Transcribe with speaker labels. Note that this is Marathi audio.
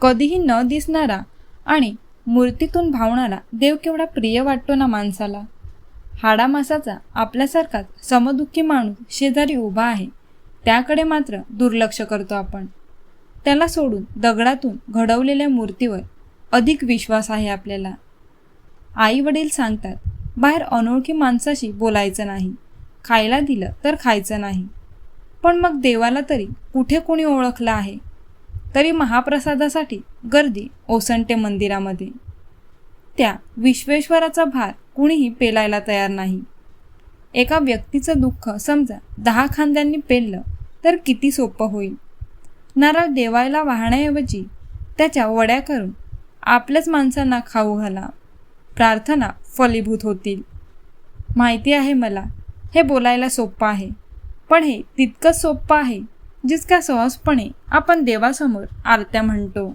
Speaker 1: कधीही न दिसणारा आणि मूर्तीतून भावणारा देव केवढा प्रिय वाटतो ना माणसाला. हाडामासाचा आपल्यासारखाच समदुःखी माणूस शेजारी उभा आहे. त्याकडे मात्र दुर्लक्ष करतो आपण. त्याला सोडून दगडातून घडवलेल्या मूर्तीवर अधिक विश्वास आहे आपल्याला. आई वडील सांगतात बाहेर अनोळखी माणसाशी बोलायचं नाही. खायला दिलं तर खायचं नाही. पण मग देवाला तरी कुठे कोणी ओळखलं आहे? तरी महाप्रसादासाठी गर्दी ओसंटे मंदिरामध्ये. त्या विश्वेश्वराचा भार कुणीही पेलायला तयार नाही. एका व्यक्तीचं दुःख समजा दहा खांद्यांनी पेललं तर किती सोपं होईल? नारळ देवायला वाहण्याऐवजी त्याच्या वड्या करून आपल्याच माणसांना खाऊ घाला. प्रार्थना फलीभूत होतील. माहिती आहे मला हे बोलायला सोपं आहे पण हे तितकंच सोपं आहे जिसका सहजपणे आपण देवासमोर आरत्या म्हणतो.